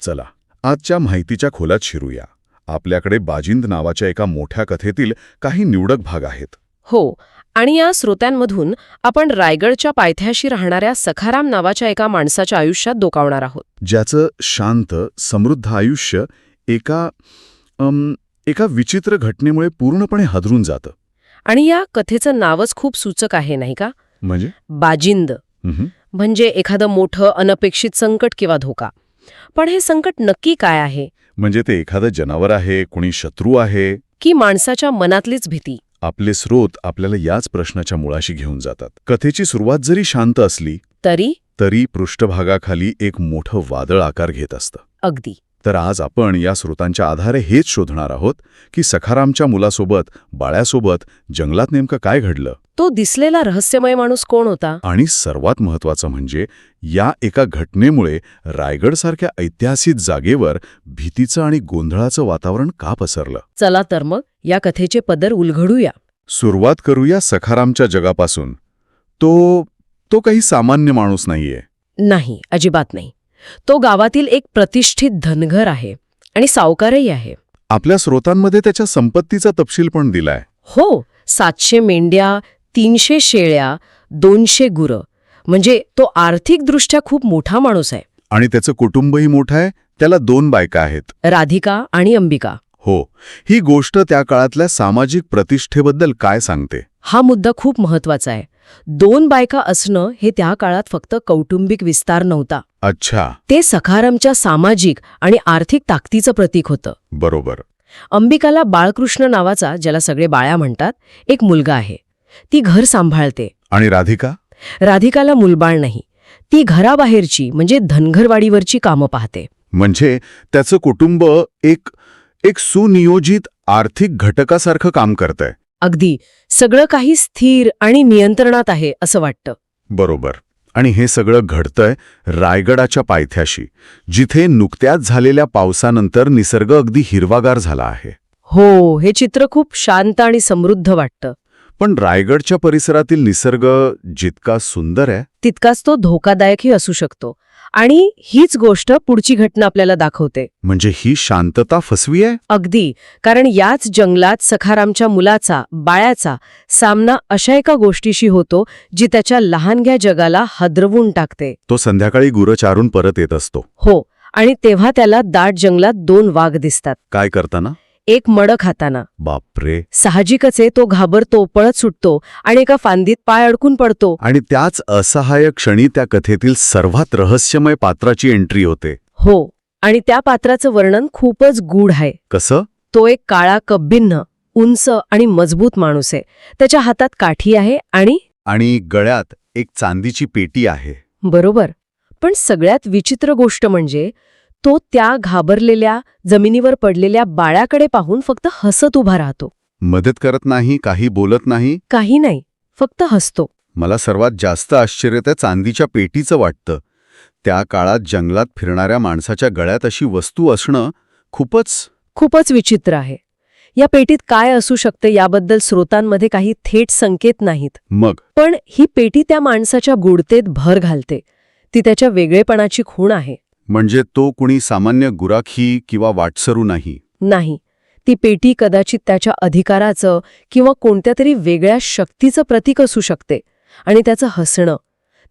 चला आजच्या माहितीच्या खोलात शिरूया. आपल्याकडे बाजिंद नावाच्या एका मोठ्या कथेतील काही निवडक भाग आहेत. हो आणि या श्रोत्यांमधून आपण रायगडच्या पायथ्याशी राहणाऱ्या सखाराम नावाच्या एका माणसाच्या आयुष्यात डोकावणार आहोत. ज्याचं शांत समृद्ध आयुष्य एका अम, एका विचित्र घटनेमुळे पूर्णपणे हादरून जातं. आणि या कथेचं नावच खूप सूचक आहे नाही का? म्हणजे? बाजिंद. म्हणजे एखादं मोठं अनपेक्षित संकट किंवा धोका. पण हे संकट नक्की काय आहे? म्हणजे ते एखादं जनावर आहे कुणी शत्रू आहे? की माणसाच्या मनातलीच भीती? आपले स्रोत आपल्याला याच प्रश्नाच्या मुळाशी घेऊन जातात. कथेची सुरुवात जरी शांत असली तरी? तरी पृष्ठभागाखाली एक मोठं वादळ आकार घेत असतं. अगदी. तर आज आपण या स्रोतांच्या आधारे हेच शोधणार आहोत की सखारामच्या मुलासोबत बाळ्यासोबत जंगलात नेमकं काय घडलं? तो दिसलेला रहस्यमय माणूस कोण होता? आणि सर्वात महत्वाचं म्हणजे या एका घटनेमुळे रायगडसारख्या ऐतिहासिक जागेवर भीतीचं आणि गोंधळाचं वातावरण का पसरलं? चला तर मग या कथेचे पदर उलगडूया. सुरुवात करूया सखारामच्या जगापासून. तो तो काही सामान्य माणूस नाहीये. नाही अजिबात नाही. तो गावातील एक प्रतिष्ठित धनगर आहे आणि सावकारही आहे. आपल्या स्रोतांमध्ये त्याच्या संपत्तीचा तपशील पण दिलाय. हो सातशे मेंढ्या तीनशे शेळ्या दोनशे गुरं. म्हणजे तो आर्थिकदृष्ट्या खूप मोठा माणूस आहे. आणि त्याचं कुटुंबही मोठं आहे त्याला दोन बायका आहेत. राधिका आणि अंबिका. हो. ही गोष्ट त्या काळातल्या सामाजिक प्रतिष्ठेबद्दल काय सांगते? हा मुद्दा खूप महत्त्वाचा आहे. दोन बायका असणं हे त्या काळात फक्त कौटुंबिक विस्तार नव्हता. अच्छा. ते सखारामच्या सामाजिक आणि आर्थिक ताकदीचं प्रतीक होतं. बरोबर. अंबिकाला बाळकृष्ण नावाचा ज्याला सगळे बाळ्या म्हणतात एक मुलगा आहे. ती घर सांभाळते. आणि राधिका? राधिकाला मुलबाळ नाही. ती घराबाहेरची म्हणजे धनगरवाडीवरची कामं पाहते. म्हणजे त्याचं कुटुंब एक एक सुनियोजित आर्थिक घटकासारखं काम करतंय. अगदी. सगळं काही स्थिर आणि नियंत्रणात आहे असं वाटतं. बरोबर. आणि हे सगळं घडतंय रायगडाच्या पायथ्याशी जिथे नुकत्याच झालेल्या पावसानंतर निसर्ग अगदी हिरवागार झाला आहे. हो हे चित्र खूप शांत आणि समृद्ध वाटतं. पण रायगडच्या परिसरातील निसर्ग जितका सुंदर आहे तितकाच तो धोकादायकही असू शकतो. आणि हीच गोष्ट पुढची घटना आपल्याला दाखवते. म्हणजे ही शांतता फसवी आहे? अगदी. कारण याच जंगलात सखारामच्या मुलाचा बाळ्याचा सामना अशा एका गोष्टीशी होतो जी त्याच्या लहानग्या जगाला हदरवून टाकते. तो संध्याकाळी गुरं चारून परत येत असतो. हो. आणि तेव्हा त्याला दाट जंगलात दोन वाघ दिसतात. काय करताना? एक मड खाताना बापरे. साहजिकच आहे तो घाबरतो पळत सुटतो आणि एका फांदीत पाय अडकून पडतो. आणि त्याच असहाय्य क्षणी त्या कथेतील सर्वात रहस्यमय पात्राची एंट्री होते. हो आणि त्या पात्राचं वर्णन खूपच गूढ आहे. कसं? तो एक काळा कब्बिन्न उंच आणि मजबूत माणूस आहे. त्याच्या हातात काठी आहे आणि आणि गळ्यात एक चांदीची पेटी आहे. बरोबर. पण सगळ्यात विचित्र गोष्ट म्हणजे तो त्या घाबरलेल्या जमिनीवर पडलेल्या बाळ्याकडे पाहून फक्त हसत उभा राहतो. मदत करत नाही काही बोलत नाही? काही नाही फक्त हसतो. मला सर्वात जास्त आश्चर्य त्या चांदीच्या पेटीचं वाटतं. त्या काळात जंगलात फिरणाऱ्या माणसाच्या गळ्यात अशी वस्तू असणं खूपच खूपच विचित्र आहे. या पेटीत काय असू शकते याबद्दल स्रोतांमध्ये काही थेट संकेत नाहीत. मग? पण ही पेटी त्या माणसाच्या गुडतेत भर घालते. ती त्याच्या वेगळेपणाची खूण आहे. म्हणजे तो कुणी सामान्य गुराखी किंवा वाटसरू नाही. नाही. ती पेटी कदाचित त्याच्या अधिकाराचं किंवा कोणत्या तरी वेगळ्या शक्तीचं प्रतीक असू शकते आणि त्याचं हसणं.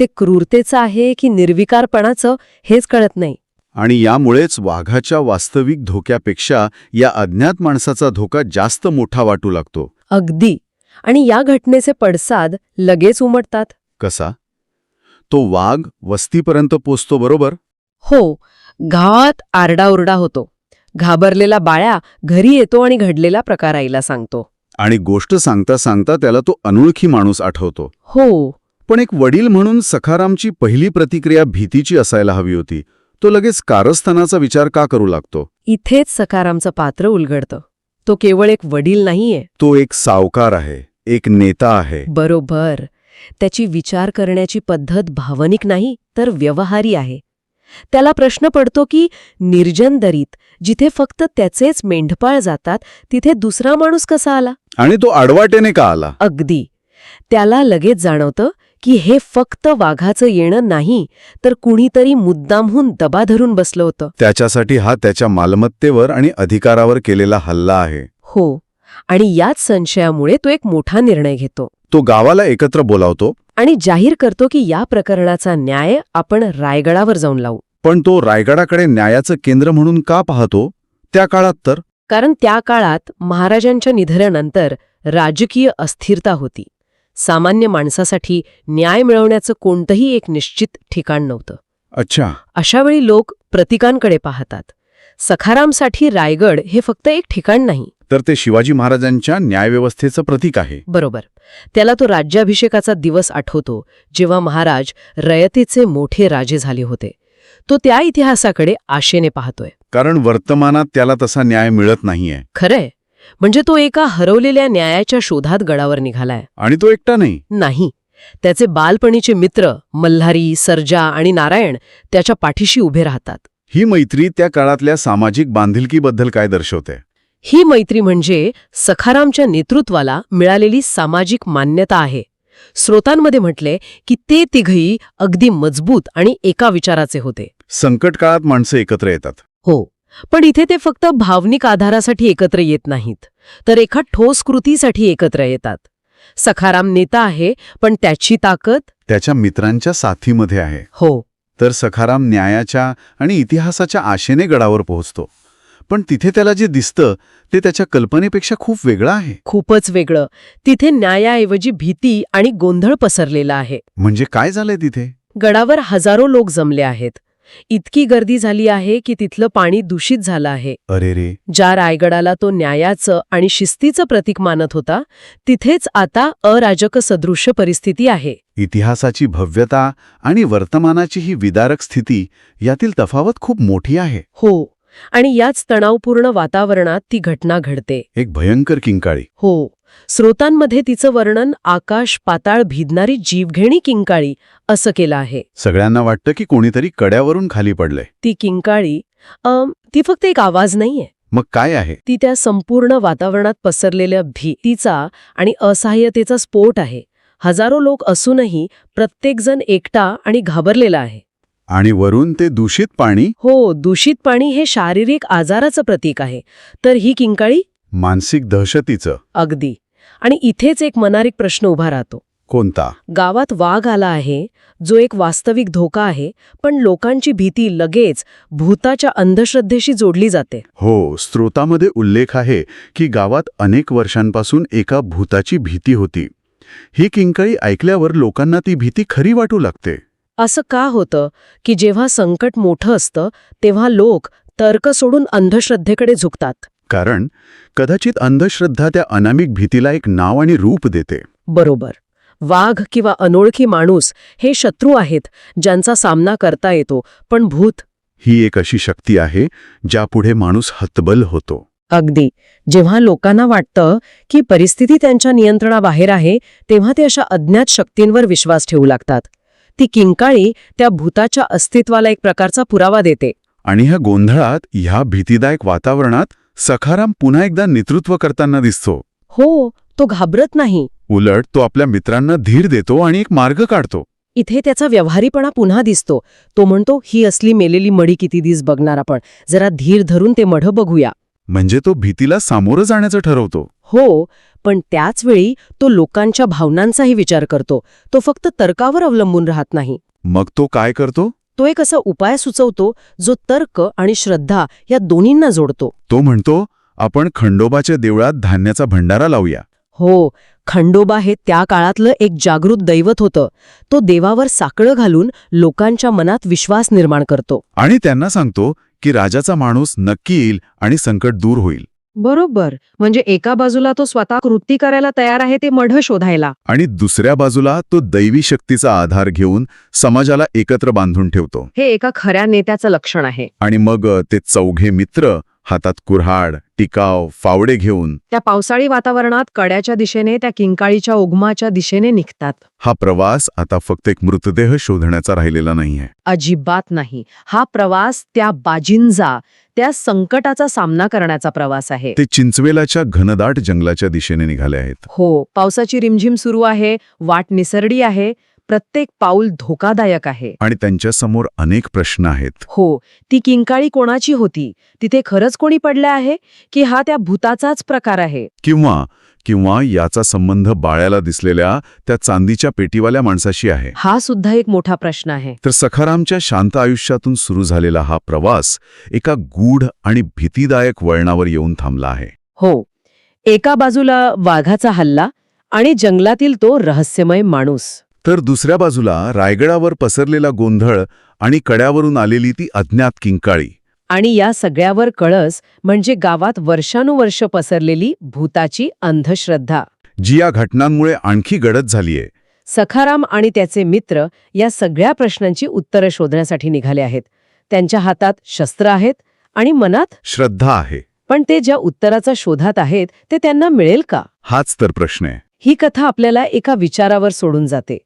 ते क्रूरतेचं आहे की निर्विकारपणाचं हेच कळत नाही. आणि यामुळेच वाघाच्या वास्तविक धोक्यापेक्षा या अज्ञात माणसाचा धोका जास्त मोठा वाटू लागतो. अगदी. आणि या घटनेचे पडसाद लगेच उमटतात. कसा? तो वाघ वस्तीपर्यंत पोचतो बरोबर? हो गावात आरडाओरडा होतो. घाबरलेला बाळ्या घरी येतो आणि घडलेला प्रकार आईला सांगतो. आणि गोष्ट सांगता सांगता त्याला तो अनोळखी माणूस आठवतो. हो. पण एक वडील म्हणून सखारामची पहिली प्रतिक्रिया भीतीची असायला हवी होती. तो लगेच कारस्थानाचा विचार का करू लागतो? इथेच सकारामचं पात्र उलगडतं. तो केवळ एक वडील नाहीये. तो एक सावकार आहे एक नेता आहे. बरोबर. त्याची विचार करण्याची पद्धत भावनिक नाही तर व्यवहारी आहे. त्याला प्रश्न पडतो की निर्जन दरीत जिथे फक्त त्याचेच मेंढपाळ जातात तिथे दुसरा माणूस कसा आला? आणि तो आडवाटेने का आला? अगदी. त्याला लगेच जाणवतं की हे फक्त वाघाचं येणं नाही तर कुणीतरी मुद्दामहून दबा धरून बसलं होतं. त्याच्यासाठी हा त्याच्या मालमत्तेवर आणि अधिकारावर केलेला हल्ला आहे. हो. आणि याच संशयामुळे तो एक मोठा निर्णय घेतो. तो गावाला एकत्र बोलावतो. आणि जाहीर करतो की या प्रकरणाचा न्याय आपण रायगडावर जाऊन लावू. पण तो रायगडाकडे न्यायाचं केंद्र म्हणून का पाहतो? त्या काळात तर? कारण त्या काळात महाराजांच्या निधनानंतर राजकीय अस्थिरता होती. सामान्य माणसासाठी न्याय मिळवण्याचं कोणतंही एक निश्चित ठिकाण नव्हतं. अच्छा. अशावेळी लोक प्रतीकांकडे पाहतात. सखारामसाठी रायगड हे फक्त एक ठिकाण नाही तर ते शिवाजी महाराजांच्या न्यायव्यवस्थेचं प्रतीक आहे. बरोबर. त्याला तो राज्याभिषेकाचा दिवस आठवतो जेव्हा महाराज रयतेचे मोठे राजे झाले होते. तो त्या इतिहासाकडे आशेने पाहतोय. कारण वर्तमानात त्याला तसा न्याय मिळत नाहीये. खरंय. म्हणजे तो एका हरवलेल्या न्यायाच्या शोधात गडावर निघालाय. आणि तो एकटा नाही. नाही. त्याचे बालपणीचे मित्र मल्हारी सर्जा आणि नारायण त्याच्या पाठीशी उभे राहतात. ही मैत्री त्या काळातल्या सामाजिक बांधिलकीबद्दल काय दर्शवते? ही मैत्री म्हणजे सखारामच्या नेतृत्वाला मिळालेली सामाजिक मान्यता आहे. स्रोतांमध्ये म्हटले की ते तिघही अगदी मजबूत आणि एका विचाराचे होते. संकट काळात माणसं एकत्र येतात. हो पण इथे ते फक्त भावनिक आधारासाठी एकत्र येत नाहीत तर एका ठोस कृतीसाठी एकत्र येतात. सखाराम नेता आहे पण त्याची ताकद? त्याच्या मित्रांच्या साथीमध्ये आहे. हो. तर सखाराम न्यायाच्या आणि इतिहासाच्या आशेने गडावर पोहोचतो. पण तिथे त्याला जे दिसतं ते त्याच्या कल्पनेपेक्षा खूप वेगळं आहे. खूपच वेगळं. तिथे न्यायाऐवजी भीती आणि गोंधळ पसरलेला आहे. म्हणजे काय झालंय तिथे? गडावर हजारो लोक जमले आहेत. इतकी गर्दी झाली आहे की तिथलं पाणी दूषित झालं आहे. अरे रे. ज्या रायगडाला तो न्यायाचं आणि शिस्तीचं प्रतीक मानत होता तिथेच आता अराजक सदृश्य परिस्थिती आहे. इतिहासाची भव्यता आणि वर्तमानाची ही विदारक स्थिती यातील तफावत खूप मोठी आहे. हो आणि याच तणावपूर्ण वातावरणात ती घटना घडते. एक भयंकर किंकाळी. हो. स्रोतांमध्ये तिचं वर्णन आकाश पाताळ भिदणारी जीवघेणी किंकाळी असं केलं आहे. सगळ्यांना वाटतं की कोणीतरी कड्यावरून खाली पडलंय. ती किंकाळी अम, ती फक्त एक आवाज नाहीये. मग काय आहे? ती त्या संपूर्ण वातावरणात पसरलेल्या भीतीचा आणि असहाय्यतेचा स्फोट आहे. हजारो लोक असूनही प्रत्येकजण एकटा आणि घाबरलेला आहे. आणि वरून ते दूषित पाणी? हो दूषित पाणी हे शारीरिक आजाराचं प्रतीक आहे. तर ही किंकाळी? मानसिक दहशतीचं. अगदी. आणि इथेच एक मनारिक प्रश्न उभा राहतो. कोणता? गावात वाघ आला आहे जो एक वास्तविक धोका आहे पण लोकांची भीती लगेच भूताच्या अंधश्रद्धेशी जोडली जाते. हो स्रोतामध्ये उल्लेख आहे की गावात अनेक वर्षांपासून एका भूताची भीती होती. ही किंकाळी ऐकल्यावर लोकांना ती भीती खरी वाटू लागते. असं का होतं की जेव्हा संकट मोठं असतं तेव्हा लोक तर्क सोडून अंधश्रद्धेकडे झुकतात? कारण कदाचित अंधश्रद्धा त्या अनामिक भीतीला एक नाव आणि रूप देते. बरोबर. वाघ किंवा अनोळखी माणूस हे शत्रू आहेत ज्यांचा सामना करता येतो पण भूत? ही एक अशी शक्ती आहे ज्यापुढे माणूस हतबल होतो. अगदी. जेव्हा लोकांना वाटतं की परिस्थिती त्यांच्या नियंत्रणाबाहेर आहे तेव्हा ते अशा अज्ञात शक्तींवर विश्वास ठेवू लागतात. ती किंकाळी त्या भूताच्या अस्तित्वाला एक प्रकारचा पुरावा देते. आणि ह्या गोंधळात ह्या भीतीदायक वातावरणात सखाराम पुन्हा एकदा नेतृत्व करताना दिसतो. हो तो घाबरत नाही. उलट तो आपल्या मित्रांना धीर देतो आणि एक मार्ग काढतो. इथे त्याचा व्यवहारीपणा पुन्हा दिसतो. तो म्हणतो ही असली मेलेली मडी किती दिस बघणार आपण. जरा धीर धरून ते मढ बघूया. म्हणजे तो भीतीला सामोरं जाण्याचं ठरवतो. हो पण त्याच वेळी तो लोकांच्या भावनांचाही विचार करतो. तो फक्त तर्कावर अवलंबून राहत नाही. मग तो काय करतो? तो एक असा उपाय सुचवतो जो तर्क आणि श्रद्धा या दोन्हींना जोडतो. तो म्हणतो आपण खंडोबाच्या देवळात धान्याचा भंडारा लावूया. हो खंडोबा हे त्या काळातलं एक जागृत दैवत होतं. तो देवावर साकडं घालून लोकांच्या मनात विश्वास निर्माण करतो. आणि त्यांना सांगतो की राजाचा माणूस नक्की येईल आणि संकट दूर होईल. बरोबर. म्हणजे एका बाजूला तो स्वतः कृती करायला तयार आहे ते मढ शोधायला. आणि दुसऱ्या बाजूला तो दैवी शक्तीचा आधार घेऊन समाजाला एकत्र बांधून ठेवतो. हे एका खऱ्या नेत्याचं लक्षण आहे. आणि मग ते चौघे मित्र हातात कुऱ्हाड टिकाव फावडे घेऊन त्या पावसाळी वातावरणात कड्याच्या दिशेने त्या किंकाळीच्या उगमाच्या दिशेने निघतात. हा प्रवास आता फक्त एक मृतदेह शोधण्याचा राहिलेला नाहीये. अजिबात नाही. हा प्रवास त्या बाजींचा त्या संकटाचा सामना करण्याचा प्रवास आहे. ते चिंचवेलाच्या घनदाट जंगलाच्या दिशेने निघाले आहेत. हो पावसाची रिमझिम सुरू आहे वाट निसरडी आहे प्रत्येक पाऊल धोकादायक आहे. आणि त्यांच्यासमोर अनेक प्रश्न आहेत. हो ती किंकाळी कोणाची होती? तिथे खरंच कोणी पडले आहे? की हा त्या भूताचाच प्रकार आहे? किंवा किंवा याचा संबंध बाळ्याला दिसलेल्या त्या चांदीच्या पेटीवाल्या माणसाशी आहे? हा सुद्धा एक मोठा प्रश्न आहे. तर सखारामच्या शांत आयुष्यातून सुरू झालेला हा प्रवास एका गूढ आणि भीतीदायक वळणावर येऊन थांबला आहे. हो एका बाजूला वाघाचा हल्ला आणि जंगलातील तो रहस्यमय माणूस. तर दुसऱ्या बाजूला रायगडावर पसरलेला गोंधळ आणि कड्यावरून आलेली ती अज्ञात किंकाळी. आणि या सगळ्यावर कळस म्हणजे गावात वर्षानुवर्ष पसरलेली भूताची अंधश्रद्धा. जी या घटनांमुळे आणखी गडद झालीये. सखाराम आणि त्याचे मित्र या सगळ्या प्रश्नांची उत्तरं शोधण्यासाठी निघाले आहेत. त्यांच्या हातात शस्त्र आहेत आणि मनात श्रद्धा आहे. पण ते ज्या उत्तराचा शोधात आहेत ते त्यांना मिळेल का? हाच तर प्रश्न आहे. ही कथा आपल्याला एका विचारावर सोडून जाते.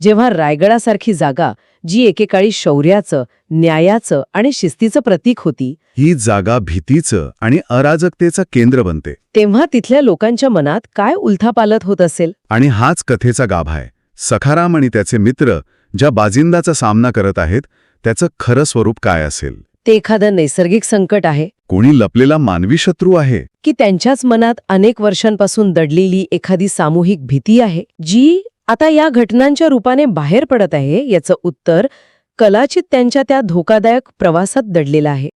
जेव्हा रायगडासारखी जागा जी एकेकाळी शौर्याचं न्यायाचं आणि शिस्तीचं प्रतीक होती ही जागा भीतीचं आणि अराजकतेचं केंद्र बनते. तेव्हा तिथल्या लोकांच्या मनात काय उलथापालत होत असेल? आणि हाच कथेचा गाभा आहे. सखाराम आणि त्याचे मित्र ज्या बाजिंदाचा सामना करत आहेत त्याचं खरं स्वरूप काय असेल? ते एखादं नैसर्गिक संकट आहे? कोणी लपलेला मानवी शत्रू आहे? की त्यांच्याच मनात अनेक वर्षांपासून दडलेली एखादी सामूहिक भीती आहे जी आता या घटनांच्या रूपाने बाहेर पडत आहे याचं उत्तर कलाचित त्यांच्या त्या धोकादायक प्रवासात दडलेलं आहे.